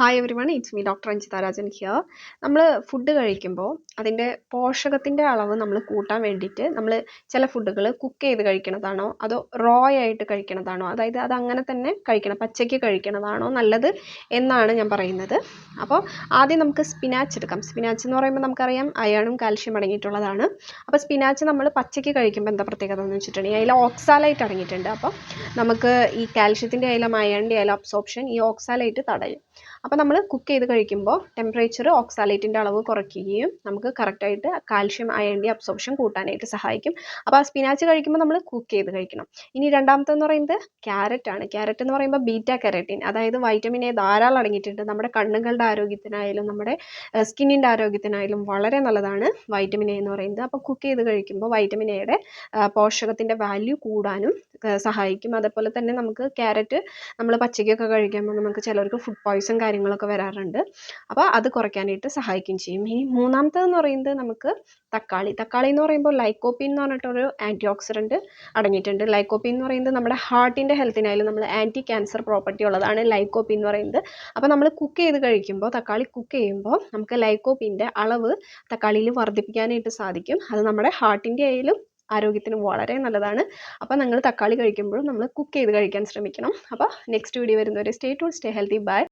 Hi everyone it's me doctor Anjitha Rajan here നമ്മൾ food കഴിക്കുമ്പോൾ അതിന്റെ പോഷകത്തിന്റെ അളവ് നമ്മൾ കൂട്ടാൻ വേണ്ടിയിട്ട് നമ്മൾ ചില ഫുഡുകൾ കുക്ക് ചെയ്ത് കഴിക്കണതാണോ? അതോ റോ ആയിട്ട് കഴിക്കണതാണോ? അതായത് അത് അങ്ങനെ തന്നെ കഴിക്കണം പച്ചയ്ക്ക് കഴിക്കണതാണോ നല്ലത് എന്നാണ് ഞാൻ പറയുന്നത്. അപ്പോൾ ആദ്യം നമുക്ക് സ്പിനാച്ച് എടുക്കാം. സ്പിനാച്ച് എന്ന് പറയുമ്പോൾ നമുക്കറിയാം അയണും കാൽഷ്യം അടങ്ങിയിട്ടുള്ളതാണ്. അപ്പോൾ സ്പിനാച്ച് നമ്മൾ പച്ചയ്ക്ക് കഴിക്കുമ്പോൾ എന്താ പ്രത്യേകത എന്ന് വെച്ചിട്ടുണ്ടെങ്കിൽ അതിൽ ഓക്സാലൈറ്റ് അടങ്ങിയിട്ടുണ്ട്. അപ്പോൾ നമുക്ക് ഈ കാൽഷ്യത്തിന്റെ ആയാലും അയണിന്റെ ആയാലും അബ്സോപ്ഷൻ ഈ ഓക്സാലൈറ്റ് തടയും. അപ്പോൾ നമ്മൾ കുക്ക് ചെയ്ത് കഴിക്കുമ്പോൾ ടെമ്പറേച്ചർ ഓക്സാലേറ്റിന്റെ അളവ് കുറയ്ക്കുകയും നമുക്ക് കറക്റ്റായിട്ട് കാൽഷ്യം അയണിന്റെ അബ്സോർപ്ഷൻ കൂട്ടാനായിട്ട് സഹായിക്കും. അപ്പോൾ ആ സ്പിനാച്ച് കഴിക്കുമ്പോൾ നമ്മൾ കുക്ക് ചെയ്ത് കഴിക്കണം. ഇനി രണ്ടാമത്തെന്ന് പറയുന്നത് ക്യാരറ്റ് ആണ്. ക്യാരറ്റ് എന്ന് പറയുമ്പോൾ ബീറ്റ കാരറ്റിൻ അതായത് വൈറ്റമിൻ എ ധാരാളം അടങ്ങിയിട്ടുണ്ട്. നമ്മുടെ കണ്ണുകളുടെ ആരോഗ്യത്തിനായാലും നമ്മുടെ സ്കിന്നിന്റെ ആരോഗ്യത്തിനായാലും വളരെ നല്ലതാണ് വൈറ്റമിൻ എ എന്ന് പറയുന്നത്. അപ്പോൾ കുക്ക് ചെയ്ത് കഴിക്കുമ്പോൾ വൈറ്റമിൻ എയുടെ പോഷകത്തിന്റെ വാല്യൂ കൂടാനും സഹായിക്കും. അതേപോലെ തന്നെ നമുക്ക് ക്യാരറ്റ് നമ്മൾ പച്ചയ്ക്കൊക്കെ കഴിക്കുമ്പോൾ നമുക്ക് ചിലർക്ക് ഫുഡ് പോയ്സൺ കാര്യങ്ങളൊക്കെ വരാറുണ്ട്. അപ്പോൾ അത് കുറയ്ക്കാനായിട്ട് സഹായിക്കുകയും ചെയ്യും. ഇനി മൂന്നാമത്തേതെന്ന് പറയുന്നത് നമുക്ക് തക്കാളി. തക്കാളി എന്ന് പറയുമ്പോൾ ലൈക്കോപ്പിൻ എന്ന് പറഞ്ഞിട്ടൊരു ആന്റി ഓക്സിഡന്റ് അടങ്ങിയിട്ടുണ്ട്. ലൈക്കോപ്പിൻ എന്ന് പറയുന്നത് നമ്മുടെ ഹാർട്ടിന്റെ ഹെൽത്തിനായാലും നമ്മൾ ആന്റി ക്യാൻസർ പ്രോപ്പർട്ടി ഉള്ളതാണ് ലൈക്കോപ്പിൻ എന്ന് പറയുന്നത്. അപ്പോൾ നമ്മൾ കുക്ക് ചെയ്ത് കഴിക്കുമ്പോൾ തക്കാളി കുക്ക് ചെയ്യുമ്പോൾ നമുക്ക് ലൈക്കോപ്പിന്റെ അളവ് തക്കാളിയിൽ വർദ്ധിപ്പിക്കാനായിട്ട് സാധിക്കും. അത് നമ്മുടെ ഹാർട്ടിന്റെ ആയാലും ആരോഗ്യത്തിന് വളരെ നല്ലതാണ്. അപ്പോൾ നിങ്ങൾ തക്കാളി കഴിക്കുമ്പോഴും നമ്മൾ കുക്ക് ചെയ്ത് കഴിക്കാൻ ശ്രമിക്കണം. അപ്പോൾ നെക്സ്റ്റ് വീഡിയോ വരുന്നവരെ stay to stay healthy bye